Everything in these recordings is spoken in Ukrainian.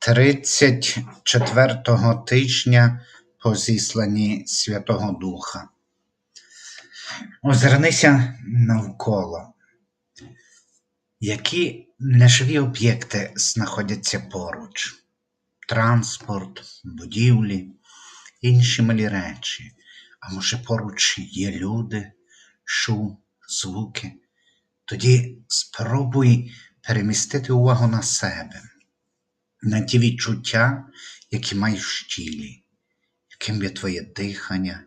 34-го тижня по зісланні Святого Духа. Озирнися навколо. Які неживі об'єкти знаходяться поруч? Транспорт, будівлі, інші малі речі. А може поруч є люди, шум, звуки. Тоді спробуй перемістити увагу на себе, на ті відчуття, які маєш в тілі, яким є твоє дихання,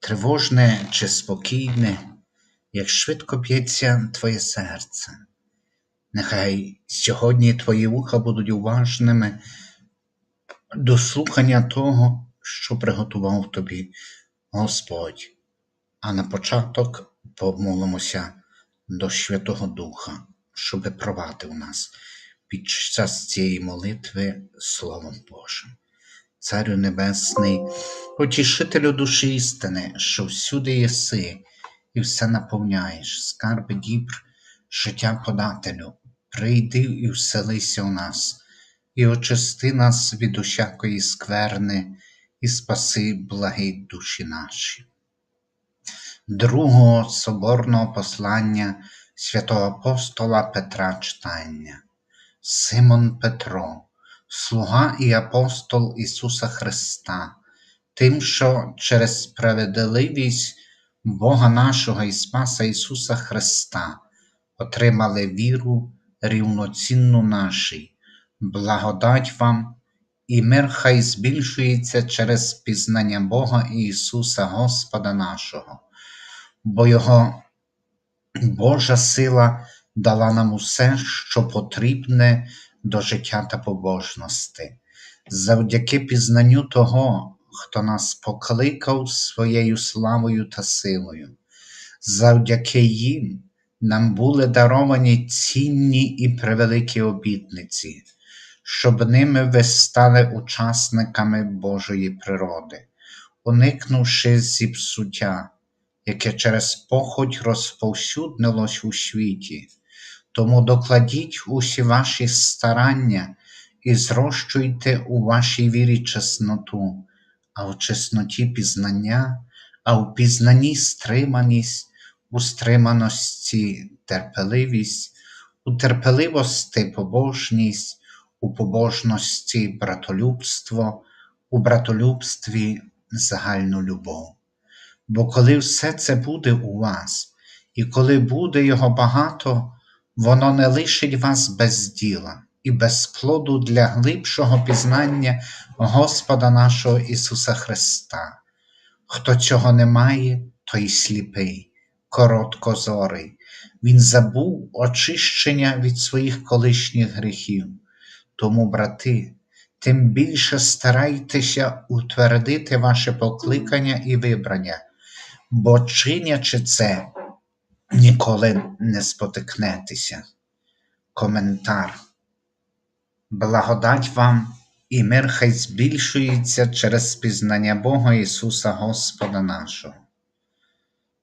тривожне чи спокійне, як швидко б'ється твоє серце. Нехай сьогодні твої вуха будуть уважними до слухання того, що приготував тобі Господь. А на початок помолимося до Святого Духа, щоби провадив нас під час цієї молитви Словом Божим. Царю Небесний, потішителю душі істини, що всюди єси і все наповняєш, скарби дібр, життя подателю, прийди і вселися у нас, і очисти нас від усякої скверни, і спаси благі душі наші. Другого соборного послання святого апостола Петра читання. Симон Петро, слуга і апостол Ісуса Христа, тим, що через справедливість Бога нашого і Спаса Ісуса Христа отримали віру рівноцінну нашій, благодать вам і мир хай збільшується через пізнання Бога і Ісуса Господа нашого, бо Його Божа сила дала нам усе, що потрібне до життя та побожності, завдяки пізнанню того, хто нас покликав своєю славою та силою, завдяки їм нам були даровані цінні і превеликі обітниці, щоб ними ви стали учасниками Божої природи, уникнувши зіпсуття, яке через похоть розповсюднилось у світі. Тому докладіть усі ваші старання і зрощуйте у вашій вірі чесноту, а в чесноті пізнання, а в пізнанні стриманість, у стриманості терпеливість, у терпеливості побожність, у побожності братолюбство, у братолюбстві загальну любов. Бо коли все це буде у вас, і коли буде його багато, воно не лишить вас без діла і без плоду для глибшого пізнання Господа нашого Ісуса Христа. Хто цього не має, той сліпий, короткозорий, Він забув очищення від своїх колишніх гріхів. Тому, брати, тим більше старайтеся утвердити ваше покликання і вибрання, бо чинячи це, ніколи не спотикнетеся. Коментар. Благодать вам і мир хай збільшується через пізнання Бога Ісуса Господа нашого.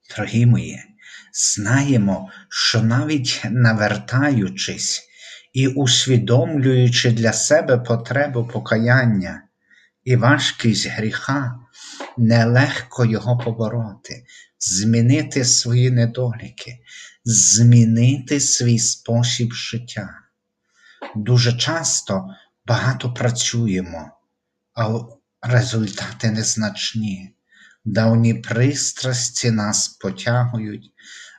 Дорогі мої, знаємо, що навіть навертаючись і усвідомлюючи для себе потребу покаяння і важкість гріха, нелегко його побороти, змінити свої недоліки, змінити свій спосіб життя. Дуже часто багато працюємо, а результати незначні. Давні пристрасті нас потягують,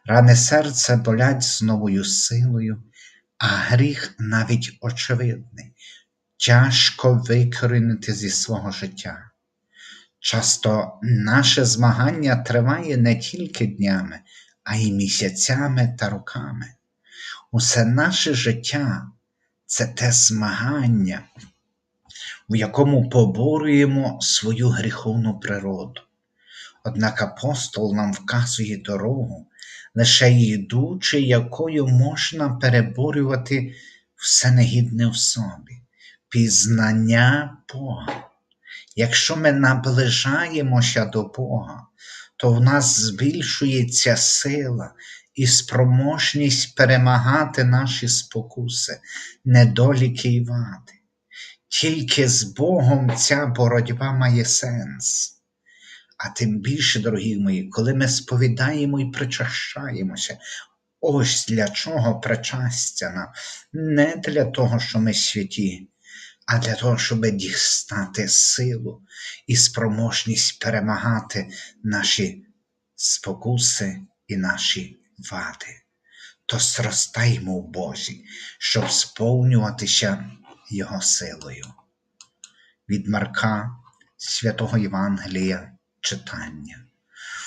рани серця болять з новою силою, а гріх навіть очевидний, тяжко викорінити зі свого життя. Часто наше змагання триває не тільки днями, а й місяцями та роками. Усе наше життя це те змагання, в якому поборюємо свою гріховну природу. Однак апостол нам вказує дорогу, лише йдучи, якою можна переборювати все негідне в собі, пізнання Бога. Якщо ми наближаємося до Бога, то в нас збільшується сила і спроможність перемагати наші спокуси, недоліки і вади. Тільки з Богом ця боротьба має сенс. А тим більше, дорогі мої, коли ми сповідаємо і причащаємося, ось для чого причастя нам, не для того, що ми святі, а для того, щоб дістати силу і спроможність перемагати наші спокуси і наші вади. То зростаємо в Бозі, щоб сповнюватися Його силою. Від Марка Святого Євангелія читання.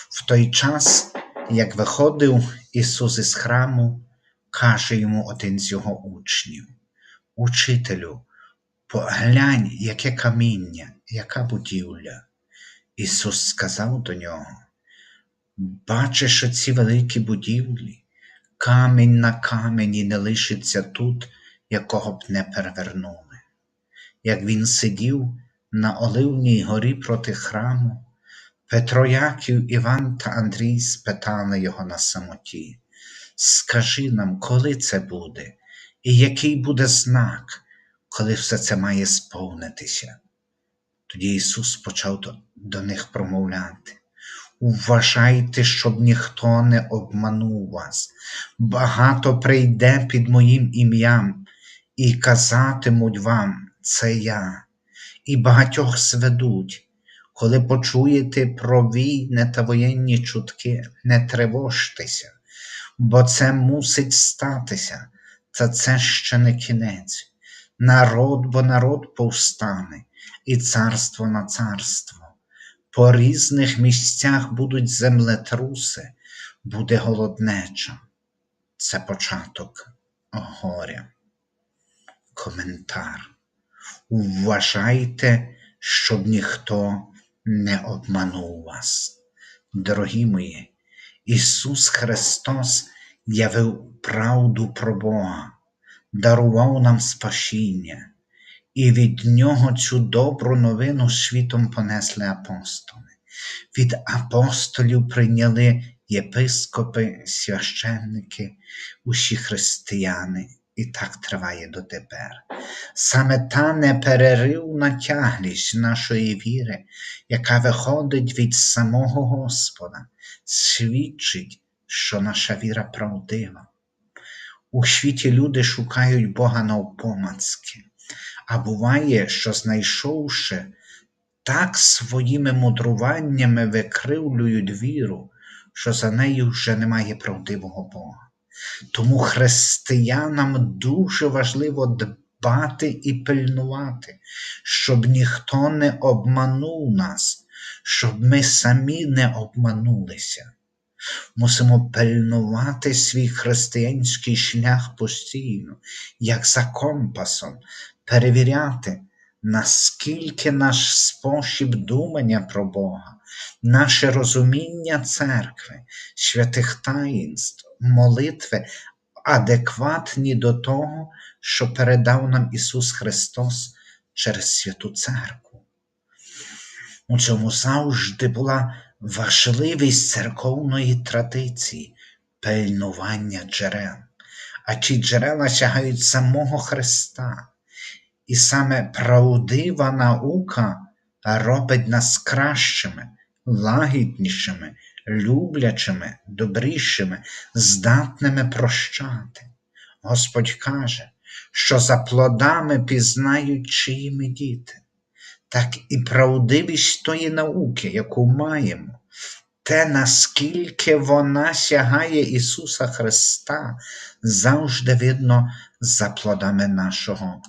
В той час, як виходив Ісус із храму, каже йому один з його учнів: Учителю, поглянь, яке каміння, яка будівля. Ісус сказав до нього: Бачиш оці великі будівлі, камінь на камені не лишиться тут, якого б не перевернули. Як він сидів на Оливній горі проти храму, Петро Яків, Іван та Андрій спитали його на самоті: Скажи нам, коли це буде, і який буде знак, коли все це має сповнитися? Тоді Ісус почав до, них промовляти. Уважайте, щоб ніхто не обманув вас. Багато прийде під моїм ім'ям і казатимуть вам, це я, і багатьох зведуть. Коли почуєте про війни та воєнні чутки, не тривожтеся, бо це мусить статися, та це ще не кінець. Народ, бо народ повстане, і царство на царство. По різних місцях будуть землетруси, буде голоднеча. Це початок горя. Коментар. Вважайте, щоб ніхто не обманув вас. Дорогі мої, Ісус Христос явив правду про Бога, дарував нам спасіння, і від Нього цю добру новину світом понесли апостоли. Від апостолів прийняли єпископи, священники, усі християни, і так триває дотепер. Саме та непереривна тяглість нашої віри, яка виходить від самого Господа, свідчить, що наша віра правдива. У світі люди шукають Бога навпомацки, а буває, що знайшовши, так своїми мудруваннями викривлюють віру, що за нею вже немає правдивого Бога. Тому християнам дуже важливо дбати і пильнувати, щоб ніхто не обманув нас, щоб ми самі не обманулися. Мусимо пильнувати свій християнський шлях постійно, як за компасом, перевіряти, наскільки наш спосіб думання про Бога, наше розуміння церкви, святих таїнств, молитви адекватні до того, що передав нам Ісус Христос через Святу Церкву. У цьому завжди була важливість церковної традиції, пильнування джерел, а ті джерела сягають самого Христа. І саме правдива наука робить нас кращими, лагіднішими, люблячими, добрішими, здатними прощати. Господь каже, що за плодами пізнають чиїми діти, так і правдивість тої науки, яку маємо, те, наскільки вона сягає Ісуса Христа, завжди видно за плодами нашого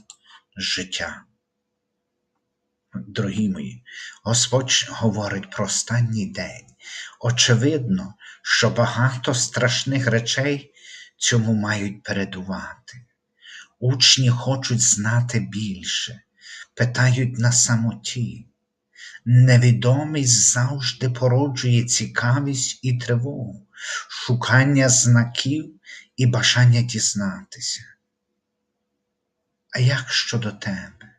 життя. Дорогі мої, Господь говорить про останній день. Очевидно, що багато страшних речей цьому мають передувати. Учні хочуть знати більше, питають на самоті. Невідомість завжди породжує цікавість і тривогу, шукання знаків і бажання дізнатися. А як щодо тебе?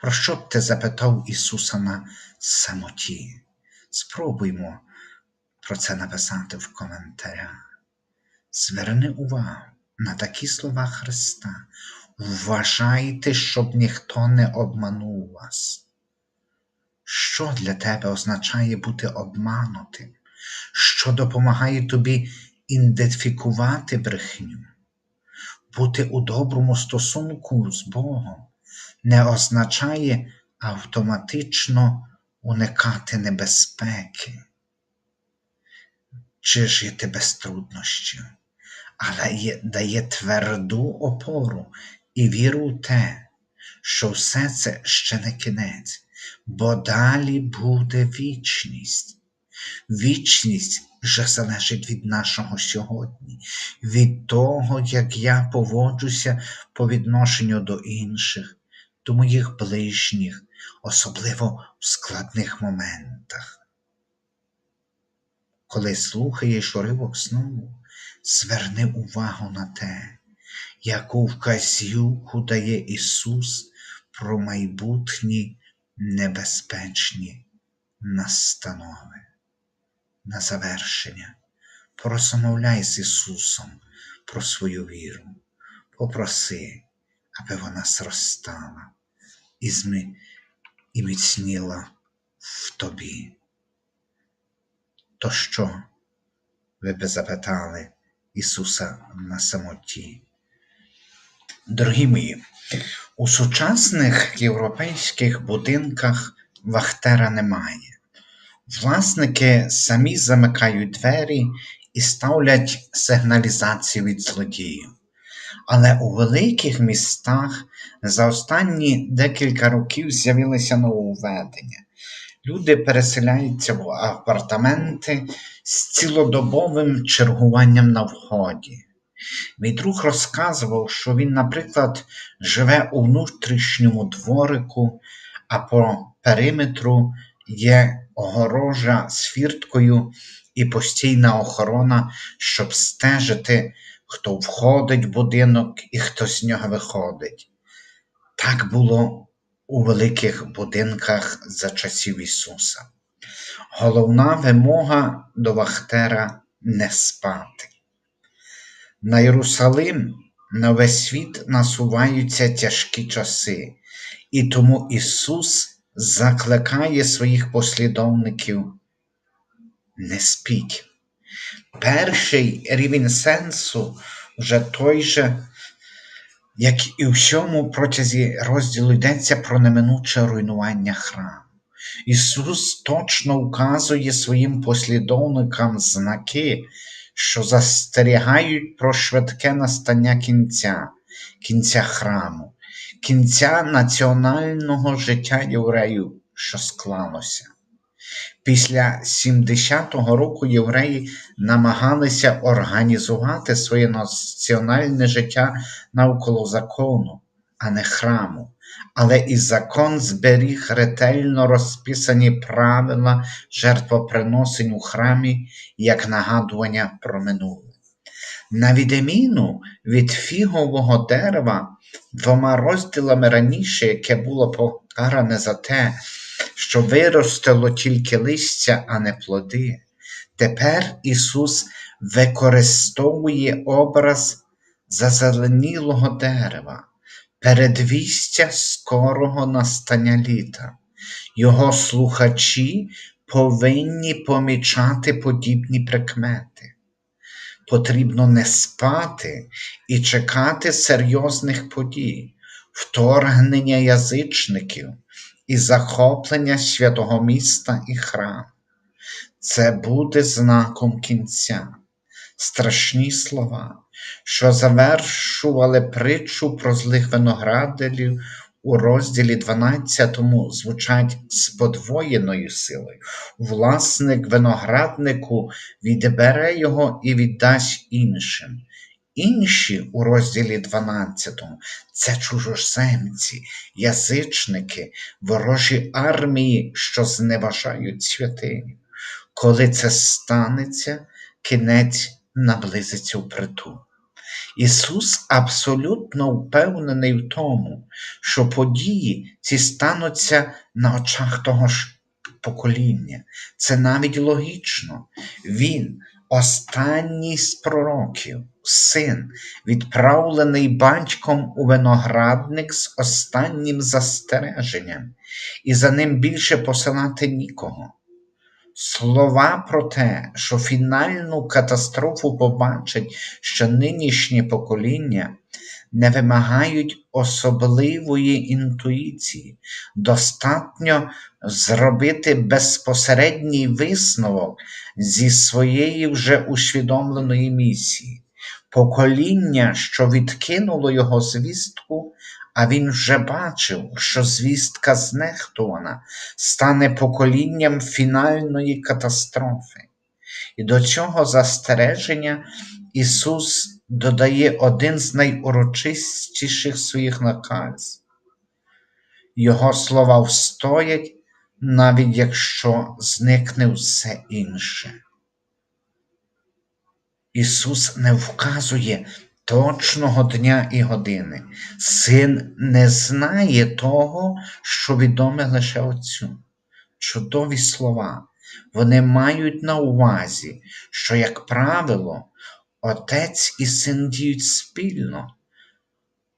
Про що б ти запитав Ісуса на самоті? Спробуймо про це написати в коментарях. Зверни увагу на такі слова Христа. Вважайте, щоб ніхто не обманув вас. Що для тебе означає бути обманутим? Що допомагає тобі ідентифікувати брехню? Бути у доброму стосунку з Богом не означає автоматично уникати небезпеки чи жити без труднощів, але дає тверду опору і віру в те, що все це ще не кінець, бо далі буде вічність. Вічність вже залежить від нашого сьогодні, від того, як я поводжуся по відношенню до інших, до моїх ближніх, особливо в складних моментах. Коли слухаєш уривок знову, зверни увагу на те, яку вказівку дає Ісус про майбутні небезпечні настанови. На завершення порозмовляй з Ісусом про свою віру, попроси, аби вона зростала і, зми, і міцніла в тобі. То що? Ви би запитали Ісуса на самоті. Дорогі мої, у сучасних європейських будинках вахтера немає. Власники самі замикають двері і ставлять сигналізацію від злодіїв. Але у великих містах за останні декілька років з'явилися нововведення. Люди переселяються в апартаменти з цілодобовим чергуванням на вході. Мій друг розказував, що він, наприклад, живе у внутрішньому дворику, а по периметру є огорожа з фірткою і постійна охорона, щоб стежити, хто входить в будинок і хто з нього виходить. Так було у великих будинках за часів Ісуса. Головна вимога до Вахтера не спати. На Єрусалим на весь світ насуваються тяжкі часи, і тому Ісус закликає своїх послідовників не спіть. Перший рівень сенсу вже той же, як і у всьому протязі розділу йдеться про неминуче руйнування храму. Ісус точно вказує своїм послідовникам знаки, що застерігають про швидке настання кінця, кінця храму, кінця національного життя євреїв, що склалося. Після 70-го року євреї намагалися організувати своє національне життя навколо закону, а не храму. Але і закон зберіг ретельно розписані правила жертвоприносень у храмі як нагадування про минуле. На відміну від фігового дерева, двома розділами раніше, яке було покаране за те, що виростило тільки листя, а не плоди. Тепер Ісус використовує образ зазеленілого дерева, передвістя скорого настання літа. Його слухачі повинні помічати подібні прикмети. Потрібно не спати і чекати серйозних подій, вторгнення язичників і захоплення святого міста і храму. Це буде знаком кінця. Страшні слова, що завершували притчу про злих виноградарів у розділі 12 звучать з подвоєною силою. Власник винограднику відбере його і віддасть іншим. Інші у розділі 12 це чужоземці, язичники, ворожі армії, що зневажають святиню. Коли це станеться, кінець наблизиться впритул. Ісус абсолютно впевнений в тому, що події ці стануться на очах того ж покоління. Це навіть логічно. Він, останній з пророків, син, відправлений батьком у виноградник з останнім застереженням, і за ним більше посилати нікого. Слова про те, що фінальну катастрофу побачить ще нинішнє покоління, не вимагають особливої інтуїції. Достатньо зробити безпосередній висновок зі своєї вже усвідомленої місії. Покоління, що відкинуло його звістку, а він вже бачив, що звістка знехтована, стане поколінням фінальної катастрофи. І до цього застереження Ісус додає один з найурочистіших своїх наказів. Його слова встоять, навіть якщо зникне все інше. Ісус не вказує точного дня і години. Син не знає того, що відоме лише Отцю. Чудові слова. Вони мають на увазі, що, як правило, Отець і син діють спільно.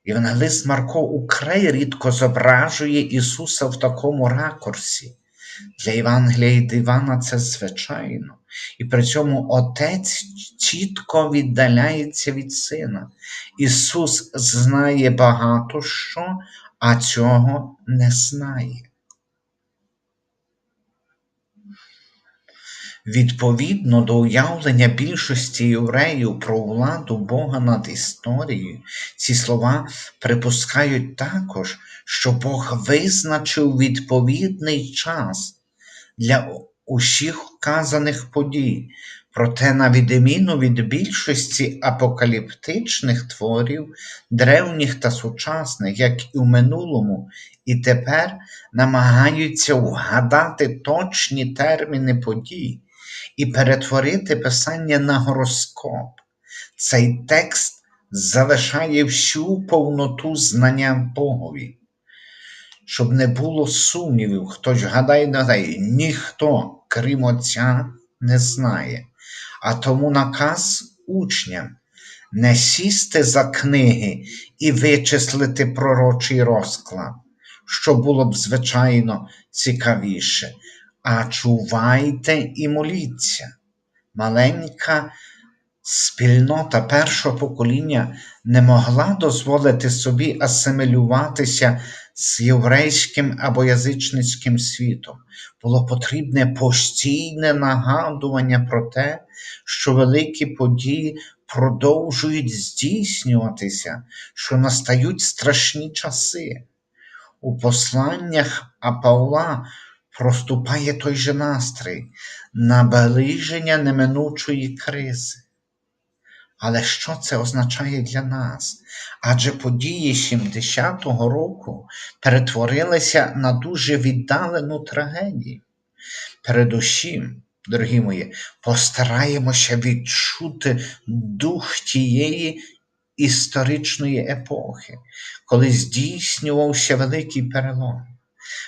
Євангелист Марко украй рідко зображує Ісуса в такому ракурсі. Для Євангелія Івана це звичайно, і при цьому Отець чітко віддаляється від Сина. Ісус знає багато що, а цього не знає. Відповідно до уявлення більшості євреїв про владу Бога над історією, ці слова припускають також, що Бог визначив відповідний час для усіх вказаних подій, проте, на відміну від більшості апокаліптичних творів, древніх та сучасних, як і в минулому, і тепер намагаються вгадати точні терміни подій і перетворити писання на гороскоп. Цей текст залишає всю повноту знання Богові. Щоб не було сумнівів, хтось гадає, гадає, ніхто, крім Отця, не знає. А тому наказ учням не сісти за книги і вичислити пророчий розклад, що було б, звичайно, цікавіше а чувайте і моліться. Маленька спільнота першого покоління не могла дозволити собі асимілюватися з єврейським або язичницьким світом. Було потрібне постійне нагадування про те, що великі події продовжують здійснюватися, що настають страшні часи. У посланнях Павла проступає той же настрій, наближення неминучої кризи. Але що це означає для нас? Адже події 70-го року перетворилися на дуже віддалену трагедію. Передусім, дорогі мої, постараємося відчути дух тієї історичної епохи, коли здійснювався великий перелом.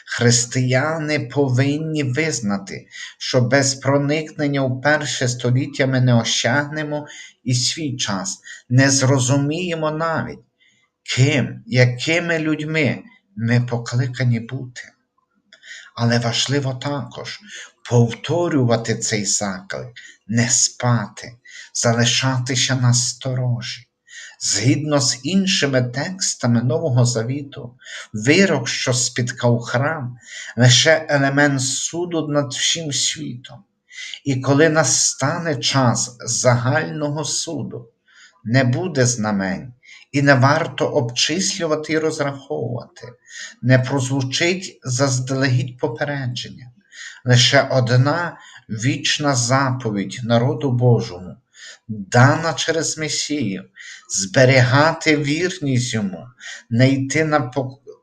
Християни повинні визнати, що без проникнення в перше століття ми не осягнемо і свій час, не зрозуміємо навіть, ким, якими людьми ми покликані бути. Але важливо також повторювати цей заклик, не спати, залишатися на сторожі. Згідно з іншими текстами Нового Завіту, вирок, що спіткав храм, лише елемент суду над всім світом. І коли настане час загального суду, не буде знамень, і не варто обчислювати і розраховувати, не прозвучить заздалегідь попередження, лише одна вічна заповідь народу Божому дана через Месію, зберігати вірність йому, не йти на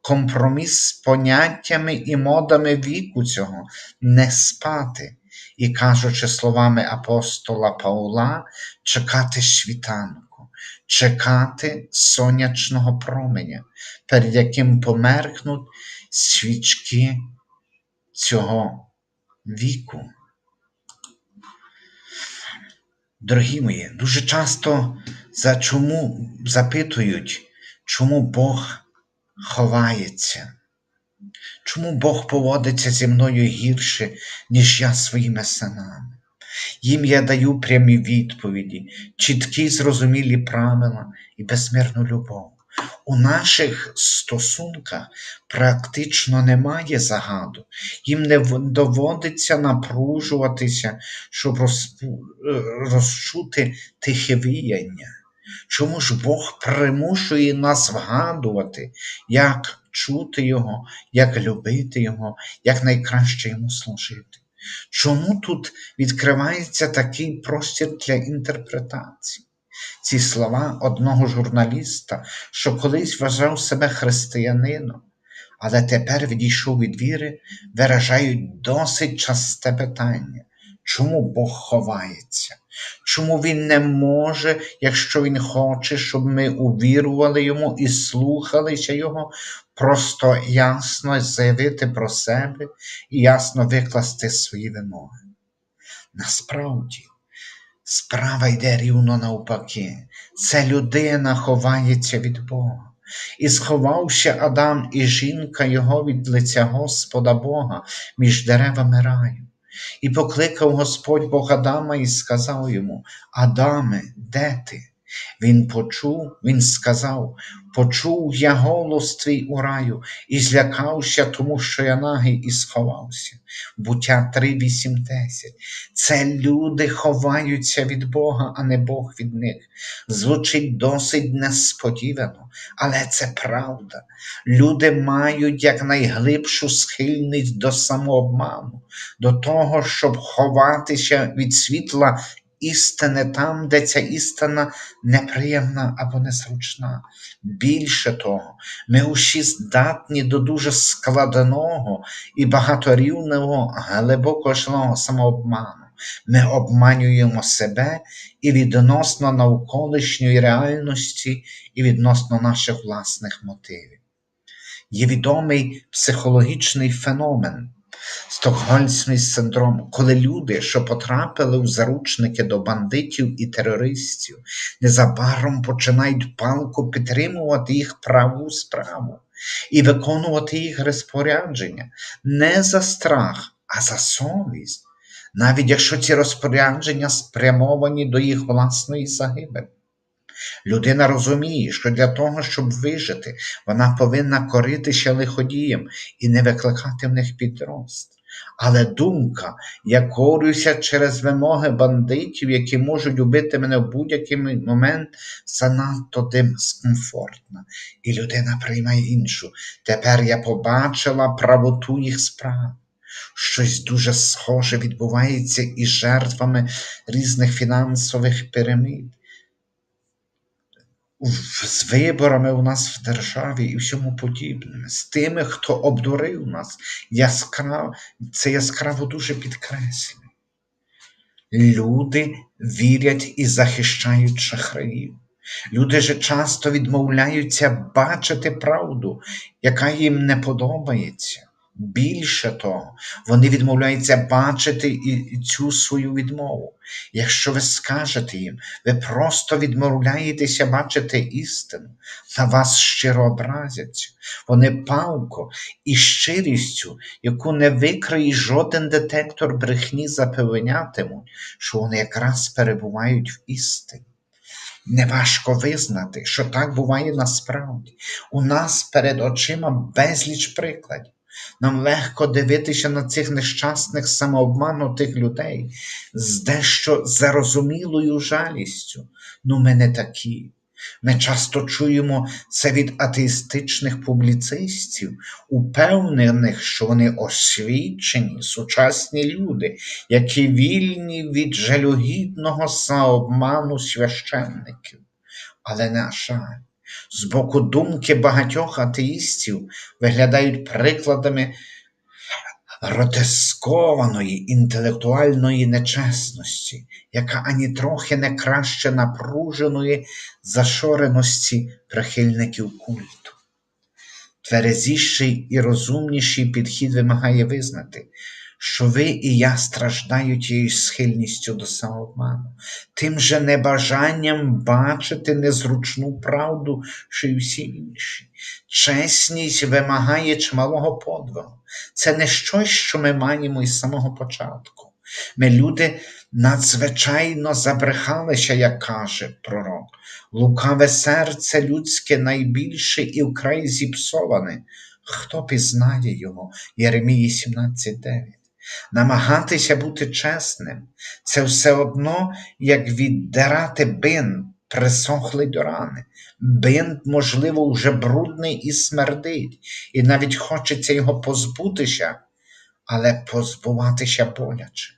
компроміс з поняттями і модами віку цього, не спати. І, кажучи словами апостола Павла, чекати світанку, чекати сонячного променя, перед яким померкнуть свічки цього віку. Дорогі мої, дуже часто за чому запитують, чому Бог ховається, чому Бог поводиться зі мною гірше, ніж я своїми синами. Їм я даю прямі відповіді, чіткі зрозумілі правила і безмірну любов. У наших стосунках практично немає загадок, їм не доводиться напружуватися, щоб. Е, розчути тихе віяння. Чому ж Бог примушує нас вгадувати, як чути Його, як любити Його, як найкраще йому служити? Чому тут відкривається такий простір для інтерпретації? Ці слова одного журналіста, що колись вважав себе християнином, але тепер відійшов від віри, виражають досить часте питання, чому Бог ховається? Чому Він не може, якщо Він хоче, щоб ми увірували Йому і слухалися Його, просто ясно заявити про себе і ясно викласти свої вимоги? Насправді, справа йде рівно навпаки. Це людина ховається від Бога. І сховався Адам і жінка його від лиця Господа Бога між деревами раю. І покликав Господь Бог Адама і сказав йому: Адаме, де ти? Він почув, він сказав: Почув я голос твій у раю, і злякався, тому що я нагий і сховався. Буття 3, 8, 10. Це люди ховаються від Бога, а не Бог від них. Звучить досить несподівано, але це правда. Люди мають якнайглибшу схильність до самообману, до того, щоб ховатися від світла істини там, де ця істина неприємна або незручна. Більше того, ми усі здатні до дуже складеного і багаторівного, глибокого самообману. Ми обманюємо себе і відносно навколишньої реальності, і відносно наших власних мотивів. Є відомий психологічний феномен, Стокгольмський синдром, коли люди, що потрапили в заручники до бандитів і терористів, незабаром починають палко підтримувати їх праву справу і виконувати їх розпорядження не за страх, а за совість, навіть якщо ці розпорядження спрямовані до їх власної загибелі. Людина розуміє, що для того, щоб вижити, вона повинна коритися лиходієм і не викликати в них підрост. Але думка, я корюся через вимоги бандитів, які можуть убити мене в будь-який момент, занадто дискомфортна. І людина приймає іншу. Тепер я побачила правоту їх справ. Щось дуже схоже відбувається із жертвами різних фінансових пірамід з виборами у нас в державі і всьому подібному, з тими, хто обдурив нас, яскраво, це яскраво дуже підкреслює. Люди вірять і захищають шахраїв. Люди же часто відмовляються бачити правду, яка їм не подобається. Більше того, вони відмовляються бачити і цю свою відмову. Якщо ви скажете їм, ви просто відмовляєтеся бачити істину, на вас щиро образяться. Вони палко і щирістю, яку не викриє жоден детектор брехні, запевнятимуть, що вони якраз перебувають в істині. Неважко визнати, що так буває насправді. У нас перед очима безліч прикладів. Нам легко дивитися на цих нещасних самообманутих людей з дещо зарозумілою жалістю. Ну, ми не такі. Ми часто чуємо це від атеїстичних публіцистів, упевнених, що вони освічені, сучасні люди, які вільні від жалюгідного самообману священників. Але, на жаль, з боку думки багатьох атеїстів виглядають прикладами гротескованої інтелектуальної нечесності, яка ані трохи не краще напруженої зашореності прихильників культу. Тверезіший і розумніший підхід вимагає визнати, що ви і я страждають тією схильністю до самообману, тим же небажанням бачити незручну правду, що й всі інші. Чесність вимагає чималого подвигу. Це не щось, що ми маємо із самого початку. Ми люди надзвичайно забрехалися, як каже пророк. Лукаве серце людське найбільше і вкрай зіпсоване. Хто пізнає його? Єремії 17.9. Намагатися бути чесним це все одно, як віддирати бинт, присохлий до рани. Бинт, можливо, вже брудний і смердить, і навіть хочеться його позбутися, але позбуватися боляче.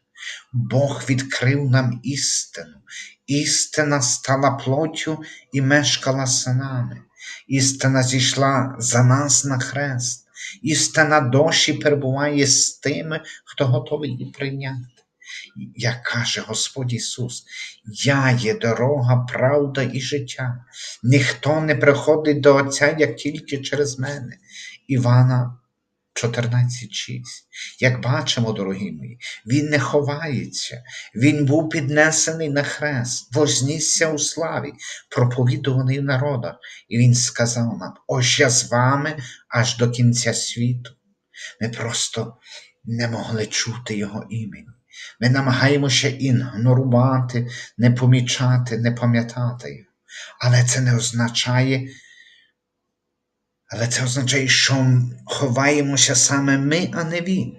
Бог відкрив нам істину. Істина стала плоттю і мешкала з нами. Істина зійшла за нас на хрест. Істина дощі перебуває з тими, хто готовий її прийняти. Як каже Господь Ісус, я є дорога, правда і життя. Ніхто не приходить до Отця, як тільки через мене. Івана 14.6. Як бачимо, дорогі мої, Він не ховається, Він був піднесений на хрест, вознісся у славі, проповідуваний в народах. І Він сказав нам: ось я з вами аж до кінця світу. Ми просто не могли чути Його імені. Ми намагаємося ігнорувати, не помічати, не пам'ятати його. Але це не означає, але це означає, що ховаємося саме ми, а не він.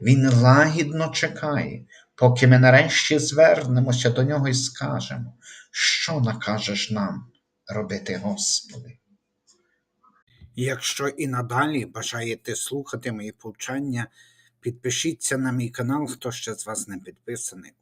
Він лагідно чекає, поки ми нарешті звернемося до нього і скажемо, що накажеш нам робити, Господи. Якщо і надалі бажаєте слухати мої повчання, підпишіться на мій канал, хто ще з вас не підписаний.